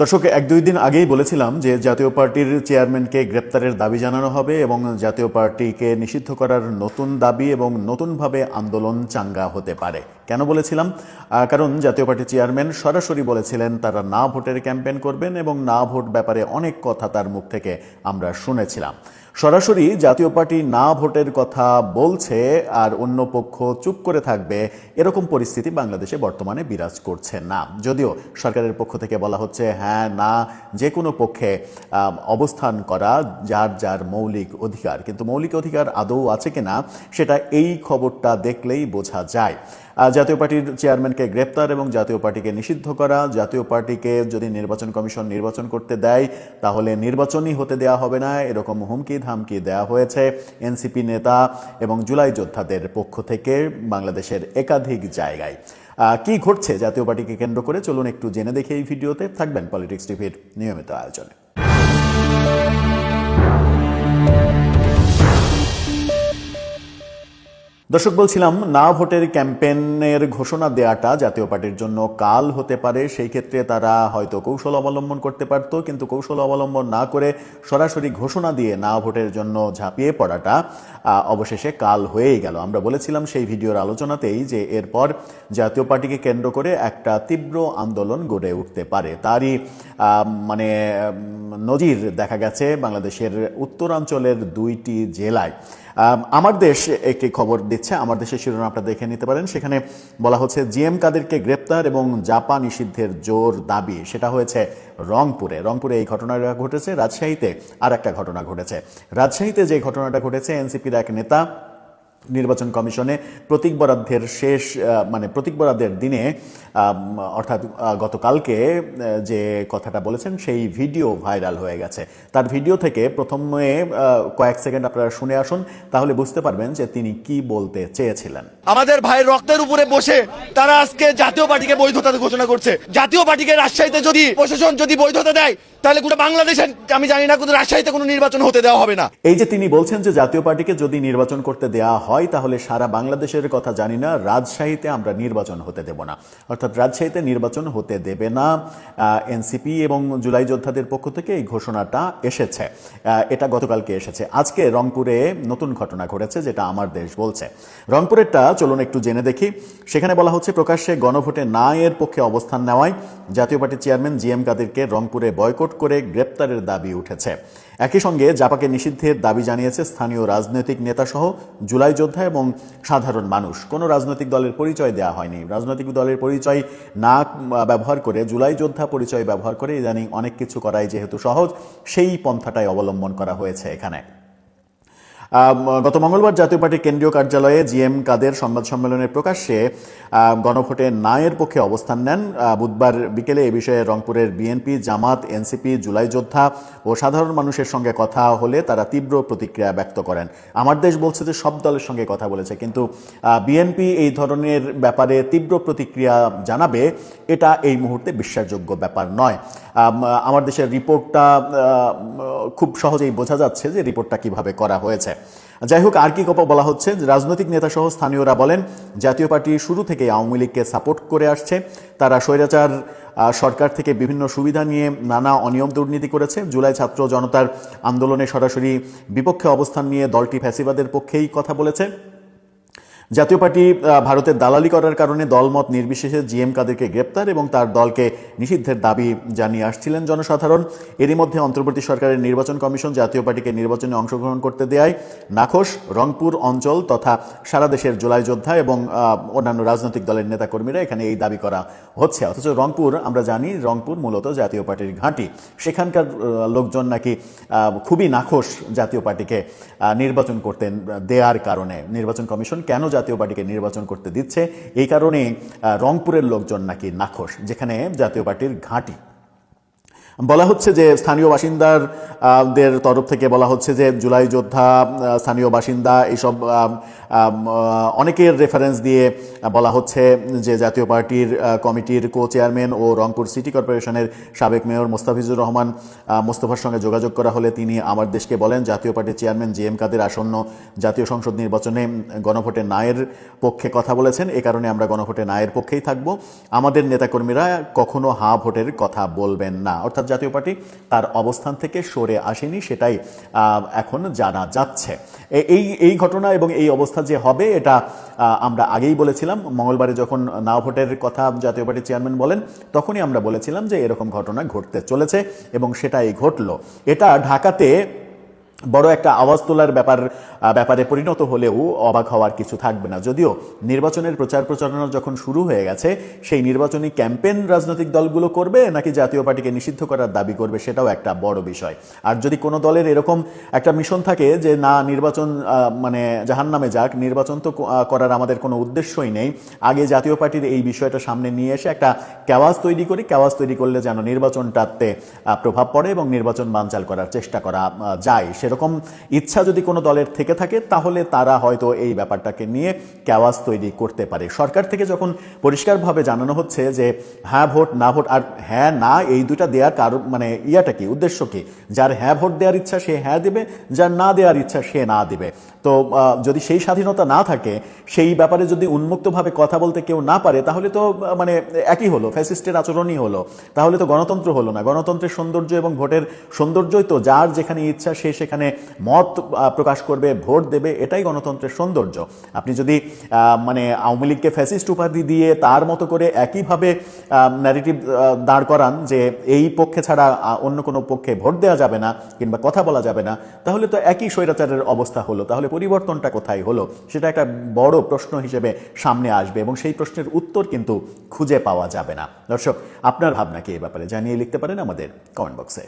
দর্শক, এক দুই দিন আগেই বলেছিলাম যে জাতীয় পার্টির চেয়ারম্যানকে গ্রেপ্তারের দাবি জানানো হবে এবং জাতীয় পার্টিকে নিষিদ্ধ করার নতুন দাবি এবং নতুনভাবে আন্দোলন চাঙ্গা হতে পারে। কেন বলেছিলাম? কারণ জাতীয় পার্টির চেয়ারম্যান সরাসরি বলেছিলেন তারা না ভোটের ক্যাম্পেন করবেন এবং না ভোট ব্যাপারে অনেক কথা তার মুখ থেকে আমরা শুনেছিলাম। সরাসরি জাতীয় পার্টি না ভোটের কথা বলছে আর অন্য পক্ষ চুপ করে থাকবে, এরকম পরিস্থিতি বাংলাদেশে বর্তমানে বিরাজ করছে না। যদিও সরকারের পক্ষ থেকে বলা হচ্ছে হ্যাঁ না, যে কোনো পক্ষে অবস্থান করা যার যার মৌলিক অধিকার। কিন্তু মৌলিক অধিকার আদৌ আছে কিনা, সেটা এই খবরটা দেখলেই বোঝা যায়। জাতীয় পার্টির চেয়ারম্যানকে গ্রেপ্তার এবং জাতীয় পার্টিকে নিষিদ্ধ করা, জাতীয় পার্টিকে যদি নির্বাচন কমিশন নির্বাচন করতে দেয়, তাহলে নির্বাচনই হতে দেওয়া হবে না, এরকম হুমকি ধামকি দেয়া হয়েছে এনসিপি নেতা এবং জুলাই যোদ্ধাদের পক্ষ থেকে বাংলাদেশের একাধিক জায়গায়। কি ঘটছে জাতীয় পার্টিকে কেন্দ্র করে? চলুন একটু জেনে দেখে এই ভিডিওতে। থাকবেন পলিটিক্স টিভির নিয়মিত আয়োজনে। দর্শক, বলছিলাম, না ভোটের ক্যাম্পেনের ঘোষণা দেওয়াটা জাতীয় পার্টির জন্য কাল হতে পারে, সেই ক্ষেত্রে তারা হয়তো কৌশল অবলম্বন করতে পারত, কিন্তু কৌশল অবলম্বন না করে সরাসরি ঘোষণা দিয়ে না ভোটের জন্য ঝাঁপিয়ে পড়াটা অবশেষে কাল হয়েই গেল। আমরা বলেছিলাম সেই ভিডিওর আলোচনাতেই যে এরপর জাতীয় পার্টিকে কেন্দ্র করে একটা তীব্র আন্দোলন গড়ে উঠতে পারে। তারই মানে নজির দেখা গেছে বাংলাদেশের উত্তরাঞ্চলের দুইটি জেলায়। আমার দেশ একটি খবর দিচ্ছে, আমার দেশের শিরোনাম আপনারা দেখে নিতে পারেন। সেখানে বলা হচ্ছে, জিএম কাদেরকে গ্রেপ্তার এবং জাপা নিষিদ্ধের জোর দাবি। সেটা হয়েছে রংপুরে। রংপুরে এই ঘটনাটা ঘটেছে, রাজশাহীতে আর একটা ঘটনা ঘটেছে। রাজশাহীতে যে ঘটনাটা ঘটেছে, এনসিপির এক নেতা নির্বাচন কমিশনে প্রতীক বরাদ্দের শেষ মানে প্রতীক বরাদ্দের দিনে অর্থাৎ গতকালকে যে কথাটা বলেছেন সেই ভিডিও ভাইরাল হয়ে গেছে। তার ভিডিও থেকে প্রথমে কয়েক সেকেন্ড আপনারা শুনে আসুন তাহলে বুঝতে পারবেন যে তিনি কি বলতে চেয়েছিলেন। আমাদের ভাইয়ের রক্তের উপরে বসে তারা আজকে জাতীয় পার্টিকে বৈধতা ঘোষণা করছে। জাতীয় পার্টিকে রাজশাহীতে যদি প্রশাসন যদি বৈধতা দেয় তাহলে গোটা বাংলাদেশের আমি জানি না কিন্তু রাজশাহীতে কোনো নির্বাচন হতে দেওয়া হবে না। এই যে তিনি বলছেন যে জাতীয় পার্টিকে যদি নির্বাচন করতে দেয়া হয় তাহলে সারা বাংলাদেশের কথা জানি না, রাজশাহীতে আমরা নির্বাচন হতে দেব না। অর্থাৎ রাজশাহীতে নির্বাচন হতে দেবে না এনসিপি এবং জুলাই যোদ্ধাদের পক্ষ থেকে এই ঘোষণাটা এসেছে। এটা গতকালকে এসেছে। আজকে রংপুরে নতুন ঘটনা ঘটেছে, যেটা আমার দেশ বলছে। রংপুরেরটা চলুন একটু জেনে দেখি। সেখানে বলা হচ্ছে, প্রকাশ্যে গণভোটে না এর পক্ষে অবস্থান নেওয়ায় জাতীয় পার্টির চেয়ারম্যান জি এম কাদেরকে রংপুরে বয়কট করে গ্রেপ্তারের দাবি উঠেছে। একই সঙ্গে জাপাকে নিষিদ্ধের দাবি জানিয়েছে স্থানীয় রাজনৈতিক নেতাসহ জুলাই যোদ্ধা এবং সাধারণ মানুষ। কোনো রাজনৈতিক দলের পরিচয় দেওয়া হয়নি। রাজনৈতিক দলের পরিচয় না ব্যবহার করে, জুলাই যোদ্ধা পরিচয় ব্যবহার করে ইদানিং অনেক কিছু করাই যেহেতু সহজ, সেই পন্থাটাই অবলম্বন করা হয়েছে এখানে। গত মঙ্গলবার জাতীয় পার্টির কেন্দ্রীয় কার্যালয়ে জিএম কাদের সংবাদ সম্মেলনের প্রকাশ্যে গণভোটে না এর পক্ষে অবস্থান নেন। বুধবার বিকেলে এ বিষয়ে রংপুরের বিএনপি, জামাত, এনসিপি, জুলাই যোদ্ধা ও সাধারণ মানুষের সঙ্গে কথা হলে তারা তীব্র প্রতিক্রিয়া ব্যক্ত করেন। আমার দেশ বলছে যে সব দলের সঙ্গে কথা বলেছে, কিন্তু বিএনপি এই ধরনের ব্যাপারে তীব্র প্রতিক্রিয়া জানাবে, এটা এই মুহূর্তে বিশ্বাসযোগ্য ব্যাপার নয়। আমার দেশের রিপোর্টটা খুব সহজেই বোঝা যাচ্ছে যে রিপোর্টটা কীভাবে করা হয়েছে। যাই হোক আর কি কপা বলা হচ্ছে? রাজনৈতিক নেতা সহ স্থানীয়রা বলেন, জাতীয় পার্টি শুরু থেকে আওয়ামী লীগকে সাপোর্ট করে আসছে। তারা স্বৈরাচার সরকার থেকে বিভিন্ন সুবিধা নিয়ে নানা অনিয়ম দুর্নীতি করেছে। জুলাই ছাত্র জনতার আন্দোলনে সরাসরি বিপক্ষে অবস্থান নিয়ে দলটি ফ্যাসিবাদের পক্ষেই কথা বলেছে। জাতীয় পার্টি ভারতের দালালি করার কারণে দলমত নির্বিশেষে জিএম কাদেরকে গ্রেপ্তার এবং তার দলকে নিষিদ্ধের দাবি জানিয়ে আসছিলেন জনসাধারণ। এরই মধ্যে অন্তর্বর্তী সরকারের নির্বাচন কমিশন জাতীয় পার্টিকে নির্বাচনে অংশগ্রহণ করতে দেয় নাখোশ, রংপুর অঞ্চল তথা সারা দেশের জুলাই যোদ্ধা এবং অন্যান্য রাজনৈতিক দলের নেতাকর্মীরা এখানে এই দাবি করা হচ্ছে। অথচ রংপুর, আমরা জানি রংপুর মূলত জাতীয় পার্টির ঘাঁটি। সেখানকার লোকজন নাকি খুবই নাখোশ জাতীয় পার্টিকে নির্বাচন করতে দেওয়ার কারণে। নির্বাচন কমিশন কেন জাতীয় পার্টিকে নির্বাচন করতে দিচ্ছে। এই কারণে রংপুরের লোকজন নাকি নাখোশ, যেখানে জাতীয় পার্টির ঘাঁটি। বলা হচ্ছে যে স্থানীয় বাসিন্দার দের তরফ থেকে বলা হচ্ছে যে জুলাই যোদ্ধা স্থানীয় বাসিন্দা এইসব অনেকের রেফারেন্স দিয়ে বলা হচ্ছে যে জাতীয় পার্টির কমিটির কো চেয়ারম্যান ও রংপুর সিটি কর্পোরেশনের সাবেক মেয়র মোস্তাফিজুর রহমান মোস্তফার সঙ্গে যোগাযোগ করা হলে তিনি আমার দেশকে বলেন, জাতীয় পার্টির চেয়ারম্যান জি এম কাদের আসন্ন জাতীয় সংসদ নির্বাচনে গণভোটে নায়ের পক্ষে কথা বলেছেন। এ কারণে আমরা গণভোটে নায়ের পক্ষেই থাকব। আমাদের নেতাকর্মীরা কখনো হা ভোটের কথা বলবেন না। অর্থাৎ জাতীয় পার্টি তার অবস্থান থেকে সরে আসেনি সেটাই এখন জানা যাচ্ছে। এই এই ঘটনা এবং এই অবস্থা যে হবে এটা আমরা আগেই বলেছিলাম। মঙ্গলবারে যখন না ভোটের কথা জাতীয় পার্টির চেয়ারম্যান বলেন, তখনই আমরা বলেছিলাম যে এরকম ঘটনা ঘটতে চলেছে এবং সেটাই ঘটল। এটা ঢাকাতে বড় একটা আওয়াজ তোলার ব্যাপার ব্যাপারে পরিণত হলেও অবাক হওয়ার কিছু থাকবে না। যদিও নির্বাচনের প্রচার প্রচারণা যখন শুরু হয়ে গেছে, সেই নির্বাচনী ক্যাম্পেইন রাজনৈতিক দলগুলো করবে নাকি জাতীয় পার্টিকে নিষিদ্ধ করার দাবি করবে সেটাও একটা বড় বিষয়। আর যদি কোনো দলের এরকম একটা মিশন থাকে যে, না, নির্বাচন মানে জাহান নামে যাক, নির্বাচন তো করার আমাদের কোনো উদ্দেশ্যই নেই। আগে জাতীয় পার্টির এই বিষয়টা সামনে নিয়ে এসে একটা ক্যাওয়াজ তৈরি করি। ক্যাওয়াজ তৈরি করলে যেন নির্বাচনটাতে প্রভাব পড়ে এবং নির্বাচন বানচাল করার চেষ্টা করা যায়। সেরকম ইচ্ছা যদি কোনো দলের থেকে থাকে, তাহলে তারা হয়তো এই ব্যাপারটাকে নিয়ে ক্যাওয়াজ তৈরি করতে পারে। সরকার থেকে যখন পরিষ্কারভাবে জানানো হচ্ছে যে হ্যাঁ ভোট, না ভোট, আর হ্যাঁ না, এই দুটা দেওয়ার কারণ মানে ইয়াটা কি, উদ্দেশ্য কি? যার হ্যাঁ ভোট দেওয়ার ইচ্ছা সে হ্যাঁ দেবে, যার না দেওয়ার ইচ্ছা সে না দেবে। তো যদি সেই স্বাধীনতা না থাকে, সেই ব্যাপারে যদি উন্মুক্তভাবে কথা বলতে কেউ না পারে, তাহলে তো মানে একই হলো, ফ্যাসিস্টের আচরণই হলো। তাহলে তো গণতন্ত্র হলো না। গণতন্ত্রের সৌন্দর্য এবং ভোটের সৌন্দর্যই তো যার যেখানে ইচ্ছা সে সেখানে মত আহ, প্রকাশ করবে ভোট দেবে এটাই গণতন্ত্রের সৌন্দর্য। আপনি যদি মানে আওয়ামী লীগকে ফ্যাসিস্ট উপাধি দিয়ে তার মতো করে একইভাবে ন্যারেটিভ দাঁড় করান যে এই পক্ষে ছাড়া অন্য কোনো পক্ষে ভোট দেওয়া যাবে না কিংবা কথা বলা যাবে না তাহলে তো একই স্বৈরাচারের অবস্থা হলো। তাহলে পরিবর্তনটা কোথায় হলো? সেটা একটা বড় প্রশ্ন হিসেবে সামনে আসবে এবং সেই প্রশ্নের উত্তর কিন্তু খুঁজে পাওয়া যাবে না। দর্শক আপনার ভাবনা কি এ ব্যাপারে জানিয়ে লিখতে পারেন আমাদের কমেন্ট বক্সে